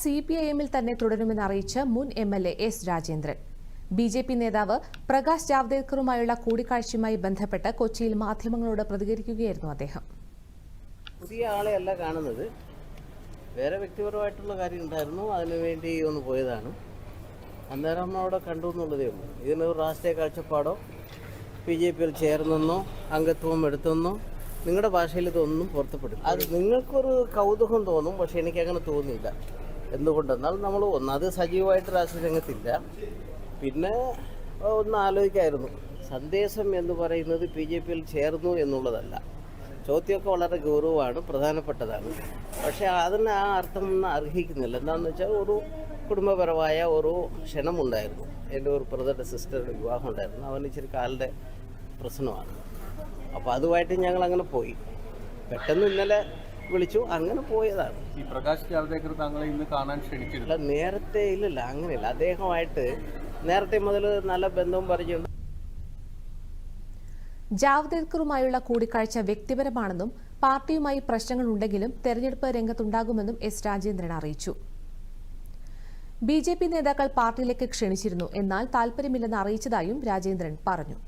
C P I എമ്മിൽ തന്നെ തുടരുമെന്ന് അറിയിച്ച് മുൻ M L A S Rajendran. B J P നേതാവ് പ്രകാശ് ജാവ്ദേക്കറുമായുള്ള കൂടിക്കാഴ്ചയുമായി ബന്ധപ്പെട്ട് കൊച്ചിയിൽ മാധ്യമങ്ങളോട് പ്രതികരിക്കുകയായിരുന്നു അദ്ദേഹം. പുതിയ ആളെ അല്ല കാണുന്നത്. വേറെ വ്യക്തിപരമായിട്ടുള്ള കാര്യം ഉണ്ടായിരുന്നു അതിനുവേണ്ടി ഒന്ന് പോയതാണ്. അന്നേരം അവിടെ കണ്ടു എന്നുള്ളതേ ഉള്ളൂ. ഇതിനൊരു രാഷ്ട്രീയ കാഴ്ചപ്പാടോ? ബി ജെ പിയിൽ ചേർന്നെന്നോ അംഗത്വം എടുത്തെന്നോ? നിങ്ങളുടെ ഭാഷയിൽ ഇതൊന്നും പുറത്തുപെടും അത് നിങ്ങൾക്കൊരു കൗതുകം തോന്നും പക്ഷെ എനിക്ക് അങ്ങനെ തോന്നിയില്ല. എന്തുകൊണ്ടെന്നാൽ നമ്മൾ ഒന്നാമത് സജീവമായിട്ട് രാഷ്ട്രീയ രംഗത്തില്ല പിന്നെ ഒന്ന് ആലോചിക്കായിരുന്നു. സന്ദേശം എന്ന് പറയുന്നത് ബി ജെ പിയിൽ ചേർന്നു എന്നുള്ളതല്ല. ചോദ്യമൊക്കെ വളരെ ഗൗരവമാണ് പ്രധാനപ്പെട്ടതാണ്. പക്ഷേ അതിന് ആ അർത്ഥം ഒന്നും അർഹിക്കുന്നില്ല. എന്താണെന്ന് വെച്ചാൽ ഒരു കുടുംബപരമായ ഒരു ക്ഷണമുണ്ടായിരുന്നു. എന്റെ ഒരു ബ്രദറുടെ സിസ്റ്ററുടെ വിവാഹം ഉണ്ടായിരുന്നു. അവന് ഇച്ചിരി കാലിന്റെ പ്രശ്നമാണ്. അപ്പോൾ അതുമായിട്ട് ഞങ്ങൾ അങ്ങനെ പോയി. പെട്ടെന്ന് ഇന്നലെ വിളിച്ചു. അങ്ങനെ പോയതാണ്. ഈ പ്രകാശ് ജാവ്ദേക്കർ താങ്കളെ ഇന്ന് കാണാൻ ക്ഷണിച്ചില്ല നേരത്തെ ഇല്ലല്ല അങ്ങനെയില്ല. അദ്ദേഹമായിട്ട് നേരത്തെ മുതൽ നല്ല ബന്ധവും പറഞ്ഞു ജാവ്ദേക്കറുമായുള്ള കൂടിക്കാഴ്ച വ്യക്തിപരമാണെന്നും പാർട്ടിയുമായി പ്രശ്നങ്ങളുണ്ടെങ്കിലും തെരഞ്ഞെടുപ്പ് രംഗത്തുണ്ടാകുമെന്നും എസ് രാജേന്ദ്രൻ അറിയിച്ചു. ബി നേതാക്കൾ പാർട്ടിയിലേക്ക് ക്ഷണിച്ചിരുന്നു എന്നാൽ താൽപര്യമില്ലെന്ന് അറിയിച്ചതായും രാജേന്ദ്രൻ പറഞ്ഞു.